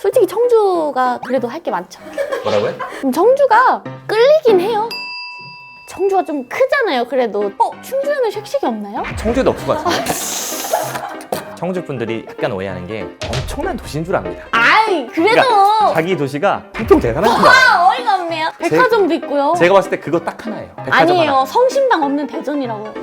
솔직히 청주가 그래도 할 게 많죠. 뭐라고요? 음, 청주가 끌리긴 해요. 청주가 좀 크잖아요. 그래도 어 충주에는 쉑쉑이 없나요? 청주에도 없을 것 같은데. 청주 분들이 약간 오해하는 게 엄청난 도시인 줄 압니다. 아이 그래도 그러니까 자기 도시가 줄 알아요. 아, 어이가 없네요. 백화점도 있고요. 제가 봤을 때 그거 딱 하나예요. 백화점 아니에요. 하나. 성심당 없는 대전이라고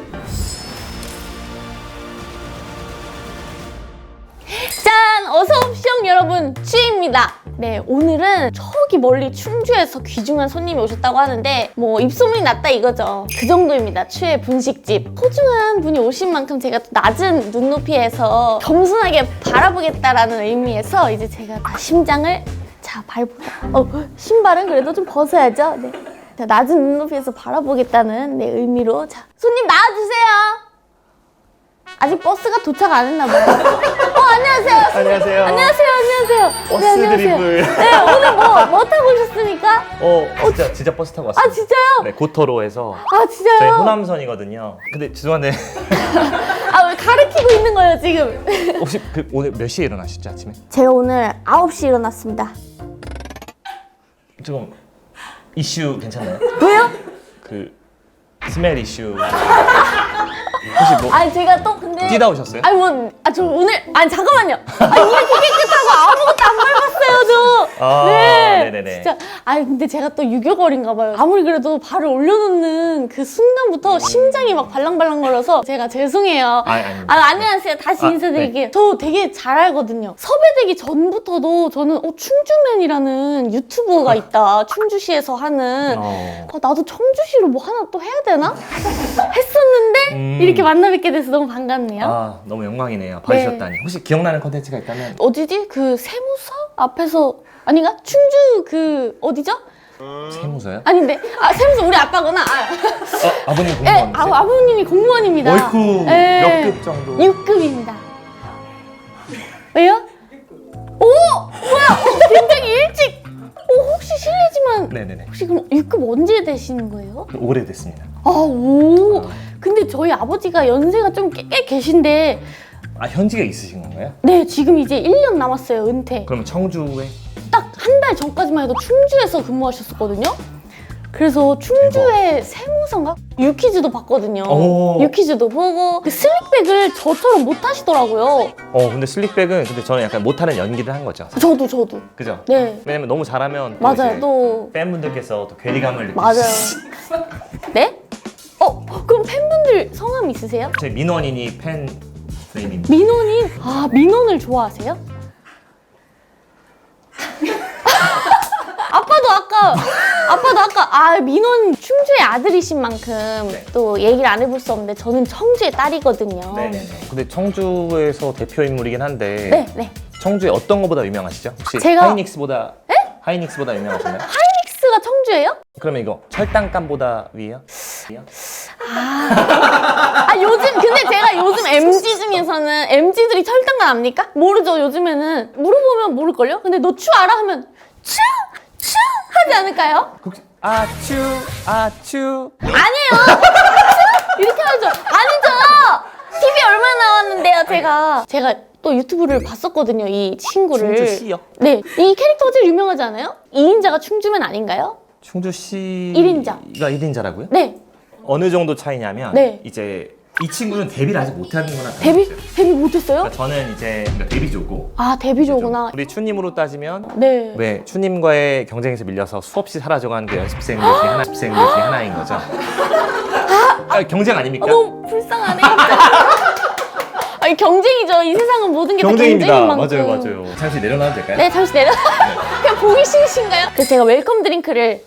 어서옵쇼 여러분 추입니다. 네 오늘은 저기 멀리 충주에서 귀중한 손님이 오셨다고 하는데 뭐 입소문이 났다 이거죠. 그 정도입니다. 추의 분식집. 소중한 분이 오신 만큼 제가 또 낮은 눈높이에서 겸손하게 바라보겠다라는 의미에서 이제 제가 다 심장을 자 밟보다 어, 신발은 그래도 좀 벗어야죠. 네. 자, 낮은 눈높이에서 바라보겠다는 네, 의미로 자 손님 나와주세요. 아직 버스가 도착 안 했나 봐요. 어 안녕하세요. 안녕하세요. 안녕하세요. 안녕하세요. 버스 네, 안녕하세요. 드리블. 네 오늘 뭐 뭐 타고 오셨습니까? 어, 진짜 진짜 버스 타고 왔어요. 아 진짜요? 네, 고터로에서 아 저희 진짜요? 호남선이거든요. 근데 죄송한데 아 왜 가르치고 있는 거예요 지금? 혹시 그 오늘 몇 시에 일어나셨죠 아침에? 제가 오늘 9시 일어났습니다. 조금 이슈 괜찮나요? 왜요? 그 스멜 이슈 혹시 뭐아 제가 또 근데 뛰다 오셨어요? 아니 뭐아 저 오늘 아니 잠깐만요. 아 이렇게 깨끗하고 아무것도 안 밟았어요 저. 아, 네. 네네네. 진짜 아니 근데 제가 또 유교걸인가 봐요. 아무리 그래도 발을 올려놓는 그 순간부터 심장이 막 발랑발랑거려서 제가 죄송해요. 아니, 아닙니다. 아, 안녕하세요. 다시 아, 인사드릴게요. 저 되게 잘 알거든요. 섭외되기 전부터도 저는 어, 충주맨이라는 유튜브가 있다. 충주시에서 하는. 어. 아, 나도 청주시로 뭐 하나 또 해야 되나? 음. 이렇게 만나 뵙게 돼서 너무 반갑네요. 아 너무 영광이네요. 봐주셨다니. 혹시 기억나는 컨텐츠가 있다면 어디지? 그 세무서 앞에서 아닌가? 충주 그 어디죠? 세무서요? 아닌데 아 세무서 우리 아빠구나. 아, 어, 아버님 네, 공무원이세요? 아, 아버님이 공무원입니다. 어이쿠 네. 몇급 정도? 6급입니다. 왜요? 오! 뭐야? 어, 굉장히 일찍! 어, 혹시 실례지만 네네네. 혹시 그럼 6급 언제 되시는 거예요? 오래됐습니다. 아, 오! 근데 저희 아버지가 연세가 좀 꽤, 꽤 계신데 아 현지가 있으신 건가요? 네, 지금 이제 1년 남았어요, 은퇴. 그러면 청주에 딱 한 달 전까지만 해도 충주에서 근무하셨었거든요. 그래서 충주의 세무서인가? 유퀴즈도 봤거든요. 오. 유퀴즈도 보고 그 슬릭백을 저처럼 못 하시더라고요. 어 근데 슬릭백은 근데 저는 약간 못하는 연기를 한 거죠. 저도 저도. 그죠? 네. 왜냐면 너무 잘하면 또 맞아요. 이제 또 팬분들께서 또 괴리감을 느끼시 맞아요. 네? 어 그럼 팬분들 성함 있으세요? 제 민원인이 팬 네임입니다. 민원인 아 민원을 좋아하세요? 아빠도 아까 아빠도 아까 아 민원 충주의 아들이신 만큼 네. 또 얘기를 안 해볼 수 없는데 저는 청주의 딸이거든요. 네네네. 근데 청주에서 대표 인물이긴 한데 네, 네. 청주에 어떤 거보다 유명하시죠? 혹시 제가- 하이닉스보다 하이닉스보다 유명하신가요? 하이닉스가 청주예요? 그러면 이거 철당감보다 위에요? 위요? 아 요즘 근데 제가 요즘 MG 중에서는 MG들이 철당감 압니까? 모르죠 요즘에는 물어보면 모를걸요? 근데 너 추 알아 하면 추! 추! 하지 않을까요? 혹시 아추 아추 아니에요! 추! 이렇게 하죠 아니죠! TV 얼마 나왔는데요 제가 제가 또 유튜브를 봤었거든요 이 친구를 충주시요? 네, 이 캐릭터가 제일 유명하지 않아요? 2인자가 충주맨 아닌가요? 충주시 일인자. 가 1인자라고요? 네, 어느 정도 차이냐면 네. 이제 이 친구는 데뷔를 아직 못하는 거나 데뷔? 다름없어요. 데뷔 못했어요? 그러니까 저는 이제 그러니까 데뷔조고 아 데뷔조구나 우리 추님으로 따지면 네 왜 추님과의 경쟁에서 밀려서 수없이 사라져간 그 연습생들 중에 하나, 연습생들 중에 하나인 거죠. 아, 경쟁 아닙니까? 너무 불쌍하네. 아니 경쟁이죠 이 세상은 모든 게 다 경쟁인 만큼 맞아요, 맞아요. 잠시 내려놔도 될까요? 네 잠시 내려 그냥 보기 싫으신가요? 그래서 제가 웰컴 드링크를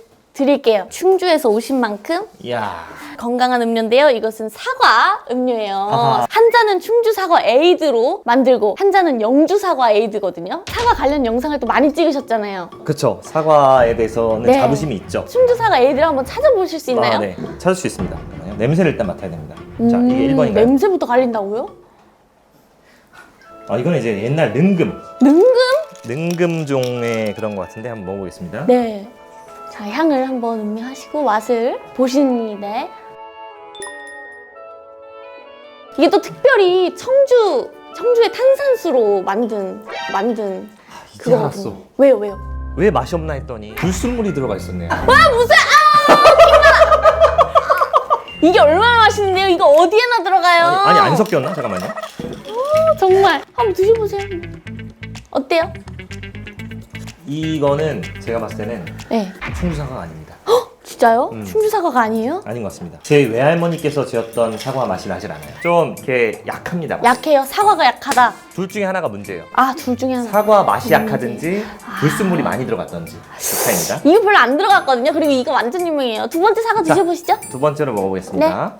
드릴게요 충주에서 오신 만큼 이야. 건강한 음료인데요 이것은 사과 음료예요 아하. 한 잔은 충주 사과 에이드로 만들고 한 잔은 영주 사과 에이드거든요 사과 관련 영상을 또 많이 찍으셨잖아요 그쵸. 사과에 대해서는 네. 자부심이 있죠. 충주 사과 에이드를 한번 찾아보실 수 있나요? 아, 네. 찾을 수 있습니다. 냄새를 일단 맡아야 됩니다. 자, 음, 이게 1번인가요? 냄새부터 갈린다고요? 아, 이거는 이제 옛날 능금. 능금? 능금종의 그런 것 같은데 한번 먹어보겠습니다. 네. 자, 향을 한번 음미하시고 맛을 보시는데 이게 또 특별히 청주 청주의 탄산수로 만든 만든 이제 알았어. 그거거든요. 왜요, 왜요? 왜 맛이 없나 했더니 불순물이 들어가 있었네요. 아 무슨 아 킹받아. 이게 얼마나 맛있는데요? 이거 어디에나 들어가요? 아니, 아니 안 섞였나? 잠깐만요. 어, 정말 한번 드셔보세요. 어때요? 이거는 제가 봤을 때는 네. 충주 사과가 아닙니다. 진짜요? 음. 충주 사과가 아니에요? 아닌 것 같습니다. 제 외할머니께서 지었던 사과 맛이 나질 않아요. 좀 이렇게 약합니다. 맛이. 약해요. 사과가 약하다. 둘 중에 하나가 문제예요. 아 둘 중에 하나. 사과 맛이 문제. 약하든지 불순물이 많이 들어갔던지 그 차이입니다. 이거 별로 안 들어갔거든요. 그리고 이거 완전 유명해요. 두 번째 사과 자. 드셔보시죠. 두 번째로 먹어보겠습니다.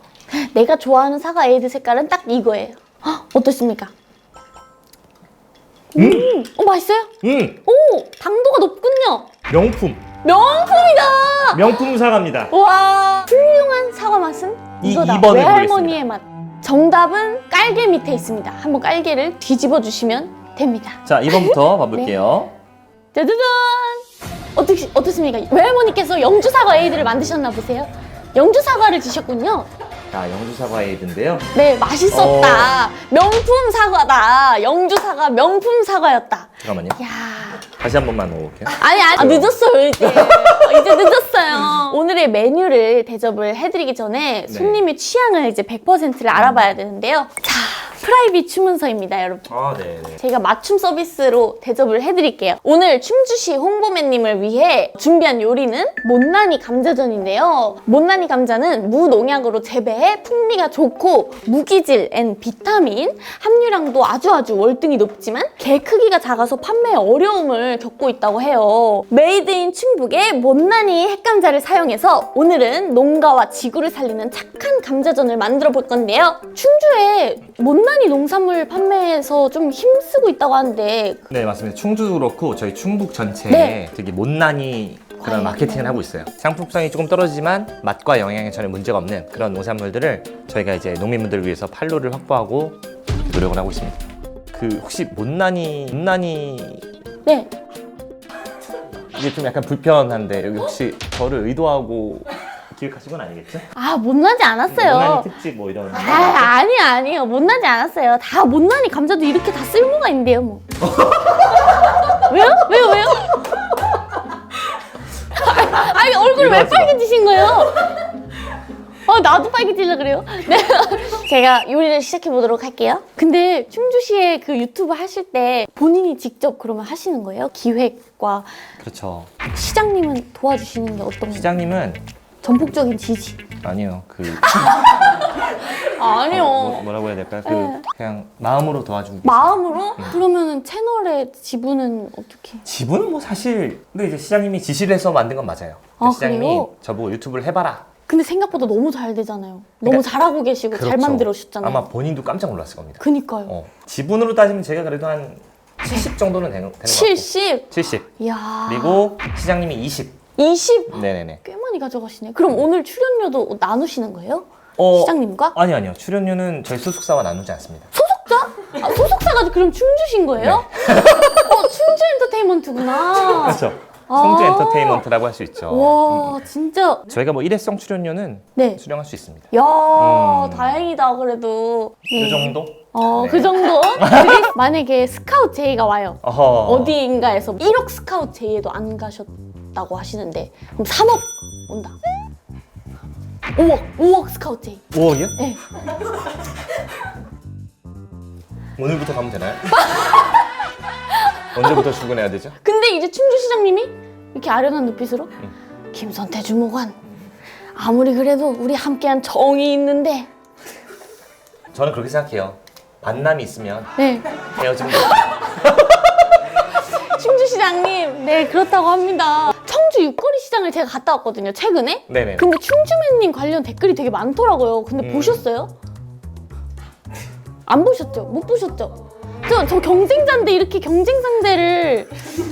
내가 좋아하는 사과 에이드 색깔은 딱 이거예요. 헉, 어떻습니까? 음, 어 맛있어요? 음, 오, 당도가 높군요. 명품, 명품이다. 명품 사과입니다. 와, 훌륭한 사과 맛은 이- 이거다. 이번을 외할머니의 맛. 정답은 깔개 밑에 있습니다. 한번 깔개를 뒤집어 주시면 됩니다. 자, 2번부터 봐볼게요. 짜자잔. 어떻 어떻습니까? 외할머니께서 영주 사과 에이드를 만드셨나 보세요. 영주 사과를 드셨군요. 자, 영주 사과 에이드인데요. 네, 맛있었다. 어. 명품 사과다. 영주 사과 명품 사과였다. 잠깐만요. 야. 다시 한 번만 먹어볼게요. 아니, 아니, 아, 늦었어요, 이제. 어, 이제 늦었어요. 오늘의 메뉴를 대접을 해드리기 전에 네. 손님의 취향을 이제 100%를 알아봐야 되는데요. 자, 프라이빗 주문서입니다, 여러분. 아, 네, 네. 제가 맞춤 서비스로 대접을 해드릴게요. 오늘 충주시 홍보맨님을 위해 준비한 요리는 못난이 감자전인데요. 못난이 감자는 무농약으로 재배해 풍미가 좋고 무기질 앤 비타민 함유량도 아주 아주 월등히 높지만 개 크기가 작아서 판매에 어려움을 겪고 있다고 해요. 메이드인 충북의 못난이 핵감자를 사용해서 오늘은 농가와 지구를 살리는 착한 감자전을 만들어 볼 건데요. 충주에 못난이 농산물 판매에서 좀 힘쓰고 있다고 하는데 네, 맞습니다. 충주도 그렇고 저희 충북 전체에 네. 되게 못난이 그런 아이고. 마케팅을 하고 있어요. 상품성이 조금 떨어지지만 맛과 영양에 전혀 문제가 없는 그런 농산물들을 저희가 이제 농민분들을 위해서 판로를 확보하고 노력을 하고 있습니다. 그 혹시 못난이 못난이 네 이게 좀 약간 불편한데 여기 혹시 저를 의도하고 기획하신 건 아니겠죠? 아 못나지 않았어요. 못난이 특집 뭐 이런 아 아니 아니요 못나지 않았어요. 다 못난이 감자도 이렇게 다 쓸모가 있는데요 뭐. 왜요? 왜요? 왜요? 아니 얼굴 왜 마. 빨개지신 거예요? 아 나도 빨개지려 그래요. 네. 제가 요리를 시작해 보도록 할게요. 근데 충주시에 그 유튜브 하실 때 본인이 직접 그러면 하시는 거예요? 기획과 그렇죠. 시장님은 도와주시는 게 어떤 거예요? 시장님은 전폭적인 지지. 아니요 그 아니요. 뭐, 뭐라고 해야 될까요? 그 네. 그냥 마음으로 도와주고. 마음으로? 그러면은 채널의 지분은 어떻게? 지분은 뭐 사실 근데 이제 시장님이 지시를 해서 만든 건 맞아요. 아, 시장님이 그래요? 저보고 유튜브를 해봐라. 근데 생각보다 너무 잘 되잖아요. 너무 그러니까- 잘하고 계시고 잘 그렇죠. 만들어주셨잖아요. 아마 본인도 깜짝 놀랐을 겁니다. 그니까요. 어, 지분으로 따지면 제가 그래도 한 70 정도는 되는, 되는 것 같고 70. 70 이야. 그리고 시장님이 20 20. 네네네 꽤 많이 가져가시네. 그럼 오늘 출연료도 나누시는 거예요? 어, 시장님과? 아니 아니요 출연료는 저희 소속사와 나누지 않습니다 아, 소속사가 그럼 충주신 거예요? 어, 충주 엔터테인먼트구나. 네. 그렇죠 아. 성주 엔터테인먼트라고 할 수 있죠 와, 진짜. 저희가 뭐 일회성 출연료는 네. 수령할 수 있습니다 야, 음. 다행이다, 그래도. 네. 그 정도? 어, 네. 그 정도? 만약에 스카우트 제의가 와요. 어허. 어디인가에서 1억 스카우트 제의에도 안 가셨 다고 하시는데 그럼 3억 온다. 5억, 5억 스카우트 제의. 5억이요? 네. 오늘부터 가면 되나요? 언제부터 출근해야 되죠? 근데 이제 충주시장님이 이렇게 아련한 눈빛으로 김선태 주무관 아무리 그래도 우리 함께한 정이 있는데 저는 그렇게 생각해요 만남이 있으면 네 헤어짐도 시장님 네 그렇다고 합니다 청주 육거리 시장을 제가 갔다 왔거든요 최근에 네네 근데 충주맨님 관련 댓글이 되게 많더라고요 근데 음. 보셨어요? 안 보셨죠? 못 보셨죠? 저, 저 경쟁자인데 이렇게 경쟁 상대를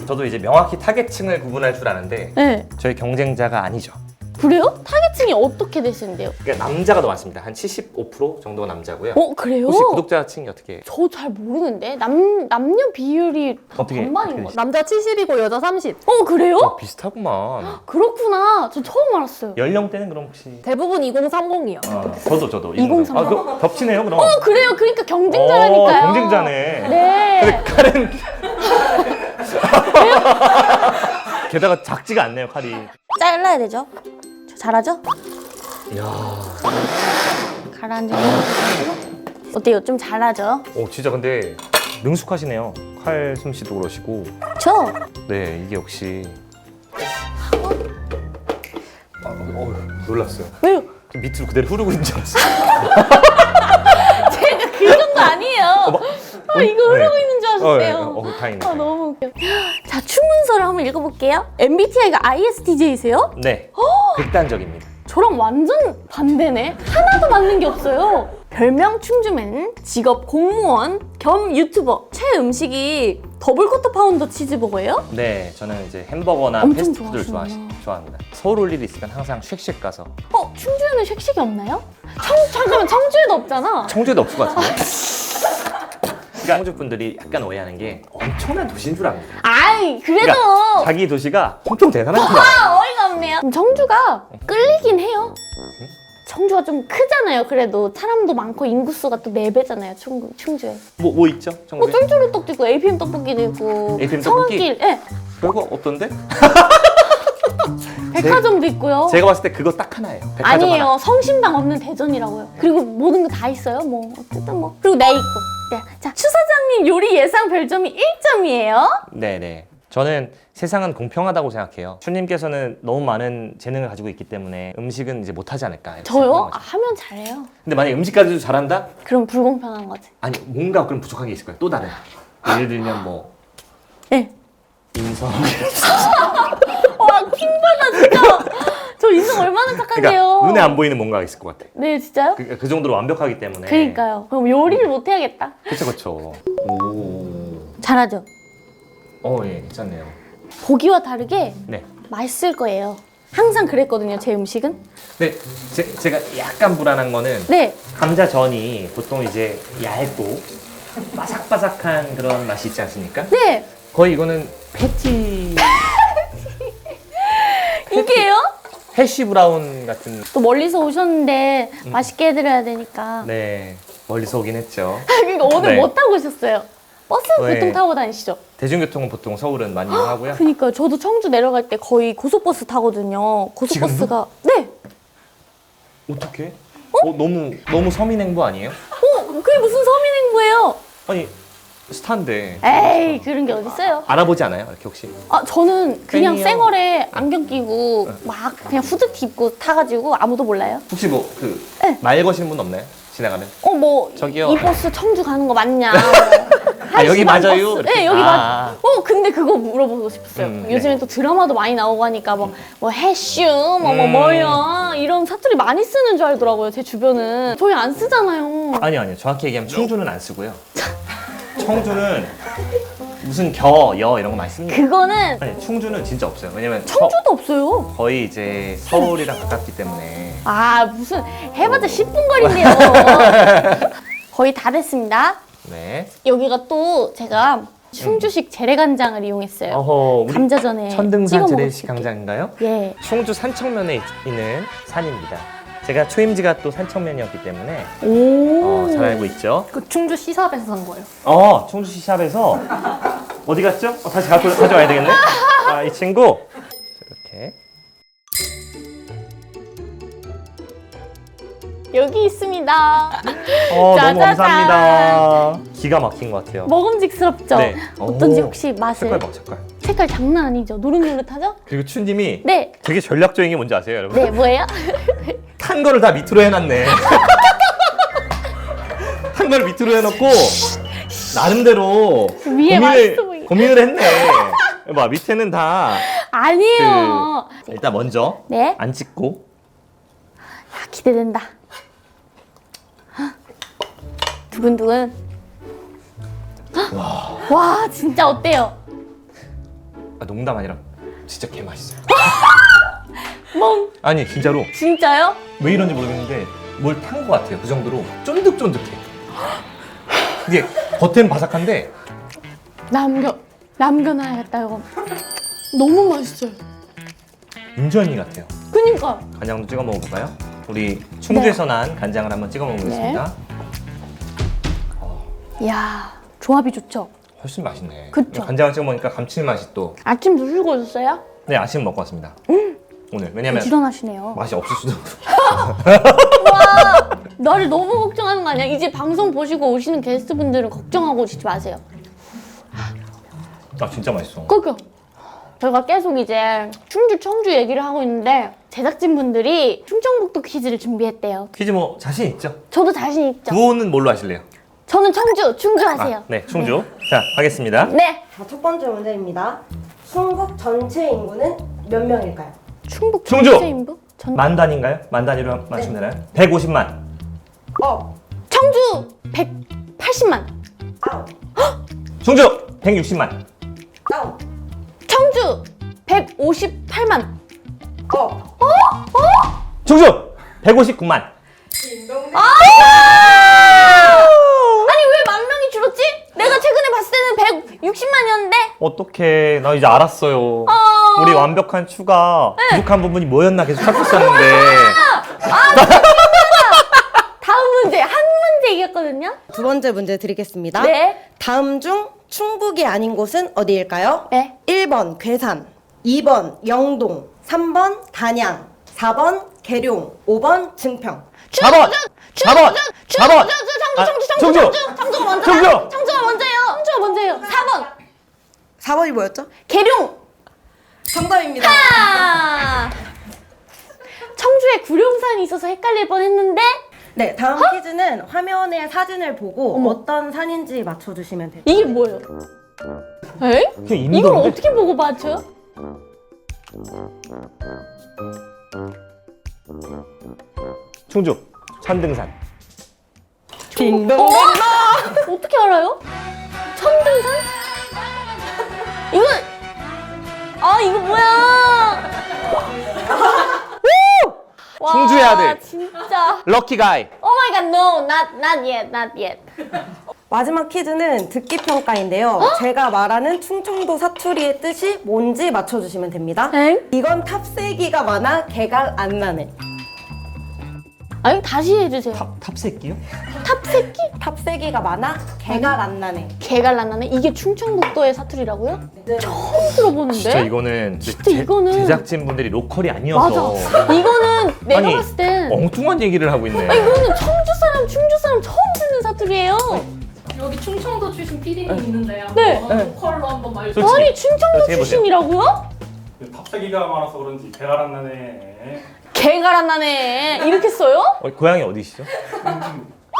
저도 이제 명확히 타겟층을 구분할 줄 아는데 네 저희 경쟁자가 아니죠 그래요? 타겟층이 어떻게 되시는데요? 그러니까 남자가 더 많습니다 한 75% 정도가 남자고요 어 그래요? 혹시 구독자층이 어떻게 저 잘 모르는데 남 남녀 비율이 다 어떻게- 반반인 것 같아요. 남자 70이고 여자 30. 어 그래요? 어, 비슷하구만 그렇구나. 저 처음 알았어요. 연령대는 그럼 혹시 대부분 2030이요. 어, 저도 저도 2030. 아, 그, 겹치네요 그럼 어 그래요. 그러니까 경쟁자라니까요. 어, 경쟁자네 네. 카렌 게다가 작지가 않네요 칼이. 잘라야 되죠? 저 잘하죠? 이야. 가라앉은 거. 어때요? 좀 잘하죠? 오 진짜 근데 능숙하시네요. 칼 솜씨도 그러시고. 저 네 이게 역시. 아, 어, 놀랐어요. 왜요? 밑으로 그대로 흐르고 있는 줄 알았어요. 제가 그 정도 아니에요. 아, 이거 흐르고 네. 있는 줄 어, 아셨대요. 네. 어, 다행이네. 아, 너무 웃겨. 자, 추문서를 한번 읽어볼게요. MBTI가 ISTJ세요? 네. 극단적입니다. 저랑 완전 반대네. 하나도 맞는 게 없어요. 별명 충주맨, 직업 공무원, 겸 유튜버. 최 음식이 더블 쿼터 파운더 치즈버거예요? 네, 저는 이제 햄버거나 엄청 패스트푸드를. 좋아하시, 좋아합니다. 서울 올 일이 있으면 항상 쉑쉑 가서 어, 충주에는 쉑쉑이 없나요? 청, 잠깐만, 청주에도 없잖아. 청주에도 없을 것 같은데. 그러니까 청주 분들이 약간 오해하는 게 엄청난 도시인 줄 압니다. 아이, 그래도. 그러니까 자기 도시가 엄청 대단한 줄 알아요. 아, 어이가 없네요. 그럼 청주가 끌리긴 해요. 청주가 좀 크잖아요. 그래도 사람도 많고 인구수가 또 4배잖아요. 충, 충주에. 뭐, 뭐 있죠? 뭐 청주에? 쫄쫄이 떡도 있고 APM 떡볶이도 있고 APM 떡볶이? 성악길, 예. 별거 없던데? 백화점도 있고요. 제가 봤을 때 그거 딱 하나예요. 백화점 아니에요. 하나. 성심당 없는 대전이라고요. 그리고 모든 거 다 있어요. 뭐 어쨌든 뭐 그리고 내 있고. 네. 자, 추 사장님 요리 예상 별점이 1점이에요. 네네. 저는 세상은 공평하다고 생각해요. 추님께서는 너무 많은 재능을 가지고 있기 때문에 음식은 이제 못하지 않을까. 이렇게 저요? 아. 하면 잘해요. 근데 만약에 음식까지도 잘한다? 그럼 불공평한 거지. 아니 뭔가 그럼 부족한 게 있을 거예요. 또 다른. 예를 들면 뭐 네. 인성. 와, 킹받아 진짜. 저 인성 얼마나 착한데요. 그러니까 눈에 안 보이는 뭔가가 있을 것 같아. 네, 진짜요? 그, 그 정도로 완벽하기 때문에. 그러니까요. 그럼 요리를 못 해야겠다. 그렇죠, 그렇죠. 오. 잘하죠. 어, 예, 괜찮네요. 보기와 다르게 네. 맛있을 거예요. 항상 그랬거든요, 제 음식은. 네, 제, 제가 약간 불안한 거는 네. 감자전이 보통 이제 얇고 바삭바삭한 그런 맛이 있지 않습니까? 네. 거의 이거는 패티 이게요? 해시 브라운 같은 또 멀리서 오셨는데 맛있게 해드려야 되니까. 네 멀리서 오긴 했죠. 그러니까 오늘 네. 뭐 타고 오셨어요? 버스 네. 보통 타고 다니시죠? 대중교통은 보통 서울은 많이 이용하고요. 그니까요. 저도 청주 내려갈 때 거의 고속버스 타거든요. 고속버스가 네. 어떻게? 어? 너무 너무 서민 행보 아니에요? 어, 그게 무슨 서민 행보예요? 아니 스타인데 에이, 그런 게 어딨어요? 알아보지 않아요? 이렇게 혹시? 아, 저는 그냥 팬이요? 쌩얼에 안경 끼고 막 그냥 후드티 입고 타가지고 아무도 몰라요. 혹시 뭐 그 네. 말 거시는 분 없나요? 지나가면? 어, 뭐, 저기요. 이 버스 청주 가는 거 맞냐? 아, 여기 맞아요? 버스. 이렇게? 네, 여기 아. 맞. 어, 근데 그거 물어보고 싶었어요. 음, 요즘에 네. 또 드라마도 많이 나오고 하니까 뭐, 뭐 해슈, 뭐, 뭐, 음. 뭐야. 이런 사투리 많이 쓰는 줄 알더라고요, 제 주변은. 저희 안 쓰잖아요. 아니요 아니요 정확히 얘기하면 충주는 안 쓰고요. 청주는 무슨 겨, 여 이런 거 많이 씁니다. 그거는 아니 충주는 진짜 없어요. 왜냐면 청주도 없어요. 서- 거의 이제 서울이랑 가깝기 때문에 아, 무슨, 해봤자 10분 거리인데요. 거의 다 됐습니다. 네. 여기가 또 제가 충주식 재래간장을 이용했어요. 어허 우리 감자전에 천등산 찍어 먹을 재래식 수 있게. 강장인가요? 예. 충주 산청면에 있- 있는 산입니다. 제가 초임지가 또 산청면이었기 때문에 오. 어, 잘 알고 있죠. 그 충주 시사업에서 산 거예요. 어 충주시 샵에서 어디 갔죠? 어, 다시 가져, 가져와야 되겠네. 아 이 친구 이렇게 여기 있습니다. 어 너무 짜자잔. 감사합니다. 기가 막힌 것 같아요. 먹음직스럽죠? 네. 어떤지 오, 혹시 맛을? 색깔 봐 색깔. 색깔 장난 아니죠? 노릇노릇하죠? 그리고 춘님이 네. 되게 전략적인 게 뭔지 아세요, 여러분? 네, 뭐예요? 탄 거를 다 밑으로 해놨네. 탄 거를 밑으로 해놓고 나름대로 위에 맛있어 보이게. 고민을 했네. 봐 밑에는 다 아니에요. 일단 먼저 네. 안 찍고 아, 기대된다. 두근두근. 와. 와, 진짜 어때요? 아, 농담 아니라 진짜 개 맛있어요. 멍. 아니 진짜로 진짜요? 왜 이런지 모르겠는데 뭘 탄 것 같아요. 그 정도로 쫀득쫀득해. 이게 겉에는 바삭한데 남겨, 남겨놔야겠다, 이거. 너무 맛있어요. 인절미 같아요. 그니까. 간장도 찍어 먹어볼까요? 우리 충주에서 난 간장을 한번 찍어 먹어보겠습니다. 이야, 조합이 좋죠? 훨씬 맛있네. 그쵸. 간장을 찍어 먹으니까 감칠맛이 또. 아침 드시고 오셨어요? 네 아침 먹고 왔습니다. 오늘 왜냐면 부지런하시네요. 맛이 없을 수도. 나를 너무 걱정하는 거 아니야? 이제 방송 보시고 오시는 게스트분들은 걱정하고 오시지 마세요. 아 진짜 맛있어. 그죠? 저희가 계속 이제 충주 청주 얘기를 하고 있는데 제작진분들이 충청북도 퀴즈를 준비했대요. 퀴즈 뭐 자신 있죠? 저도 자신 있죠. 구호는 뭘로 하실래요? 저는 청주, 충주 하세요. 아, 네 충주. 자 하겠습니다. 네. 자, 첫 번째 문제입니다. 충북 전체 인구는 몇 명일까요? 충북 충주! 전체 인구? 전... 만 단위인가요? 만 단위로 맞추면 되나요? 150만. 어, 청주 180만. 아웃, 충주 160만. 아웃, 청주 158만. 어. 충주 159만. 아니 왜만 명이 줄었지? 내가 최근에 봤을 때는 160만이었는데. 어떡해 나 이제 알았어요. 어. 우리 완벽한 추가 부족한 부분이 뭐였나 계속 찾고 있었는데 다음 문제 한 문제 이겼거든요. 두 번째 문제 드리겠습니다. 네. 다음 중 충북이 아닌 곳은 어디일까요? 네. 1번 괴산, 2번 영동, 3번 단양, 4번 계룡, 5번 증평. 4번 4번 4번 청주, 청주, 청주, 아, 청주, 청주! 청주, 청주가 먼저. 청주! 청주가 먼저예요. 청주가 먼저예요. 4번 4번이 뭐였죠? 계룡. 정답입니다. 아. 청주에 구룡산이 있어서 헷갈릴 뻔했는데 네, 다음 퀴즈는 화면에 사진을 보고 어머. 어떤 산인지 맞춰주시면 돼요. 이게 뭐예요? 에? 그게 이걸? 어떻게 보고 맞춰요? 충주 천등산 딩동. 어? 어떻게 알아요? 천등산? 이거 아 이거 뭐야? 와, 충주의 아들. 진짜. 럭키 가이 Oh my god, no, not not yet, not yet. 마지막 퀴즈는 듣기 평가인데요. 제가 말하는 충청도 사투리의 뜻이 뭔지 맞춰주시면 됩니다. 엥? 이건 탑세기가 많아 개가 안 나네. 아니 다시 해주세요. 탑, 탑새끼요? 탑새끼? 탑세기가 많아 개가 안 나네. 개가 난나네. 이게 충청북도의 사투리라고요? 네. 처음 들어보는데. 진짜 이거는 진짜 이거는- 제작진 분들이 로컬이 아니어서 맞아. 이거는 내가 아니, 봤을 땐 엉뚱한 얘기를 하고 있네 아, 이거는 청주 사람, 충주 사람 처음 듣는 사투리예요. 여기 충청도 출신 PD님 있는데요. 네. 한번 보컬로 한번 말 좀. 솔직히 아니 충청도 그렇게 해보세요. 출신이라고요? 탑세기가 많아서 그런지 배가 안 나네. 개가 난나네. 이렇게 써요? 어, 고향이 어디시죠?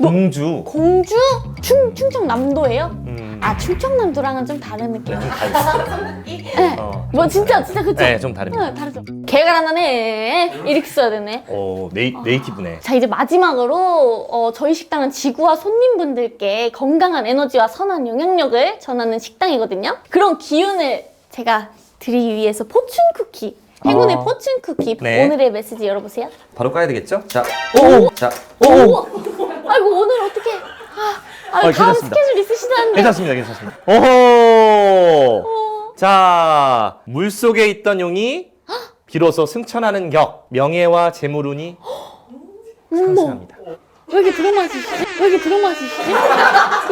공주 공주? 충 충청남도예요? 음, 아 충청남도랑은 좀 다른 느낌. 좀 다르죠 네. 어. 뭐 진짜 진짜 그쵸? 네, 좀 다릅니다. 네, 다르죠. 개가 난나네. 이렇게 써야 되네. 어, 네이, 네이티브네 자 이제 마지막으로 어, 저희 식당은 지구와 손님분들께 건강한 에너지와 선한 영향력을 전하는 식당이거든요. 그런 기운을 제가 드리기 위해서 포춘 쿠키, 행운의 어. 포춘 쿠키 네. 오늘의 메시지 열어보세요. 바로 까야 되겠죠? 자, 오! 자, 오! 아이고 오늘 어떻게? 아, 아, 어, 다음 괜찮습니다. 스케줄 있으시다는데. 괜찮습니다, 괜찮습니다. 오호! 자, 물 속에 있던 용이 비로소 승천하는 격, 명예와 재물운이 상승합니다. 왜 이렇게 드라마시지? 왜 이렇게 드라마시지?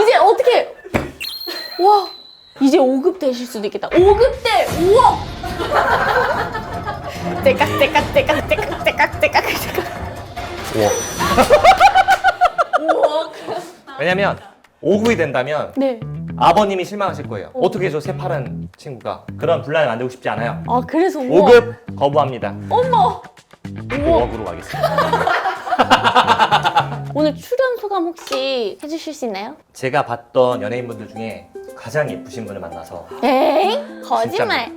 이제 어떻게? 와, 이제 5급 되실 수도 있겠다. 5급 때 5억! 떼깍 떼깍 떼깍 떼깍 떼깍 떼깍 떼깍 우와. 왜냐면 5급이 된다면 네. 아버님이 실망하실 거예요. 어 떻게 저 새파란 친구가 그런 분란을 만들고 싶지 않아요. 아 그래서 5억. 5급 거부합니다. 어머! 5억으로 가겠습니다. 오늘 출연 소감 혹시 해주실 수 있나요? 제가 봤던 연예인분들 중에 가장 예쁘신 분을 만나서 에이 거짓말.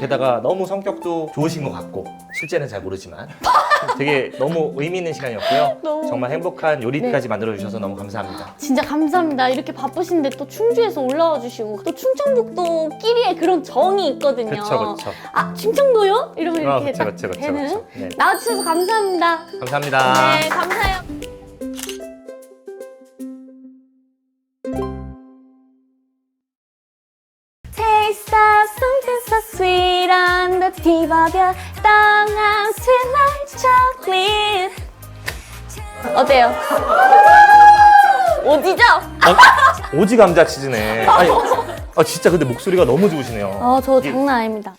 게다가 너무 성격도 좋으신 것 같고 실제는 잘 모르지만 되게 너무 의미 있는 시간이었고요. 너무- 정말 행복한 요리까지 만들어 주셔서 너무 감사합니다. 진짜 감사합니다. 이렇게 바쁘신데 또 충주에서 올라와 주시고 또 충청북도끼리의 그런 정이 있거든요. 그렇죠, 그렇죠. 아 충청도요? 이러면 아, 이렇게 그쵸, 딱 그쵸, 그쵸, 되는. 그쵸. 네. 나와주셔서 감사합니다. 감사합니다. 네. Taste and sweet like chocolate. 어때요? 오지죠? 어? 오지 감자 치즈네. 아니 아 진짜 근데 목소리가 너무 좋으시네요. 아, 저 장난 아닙니다.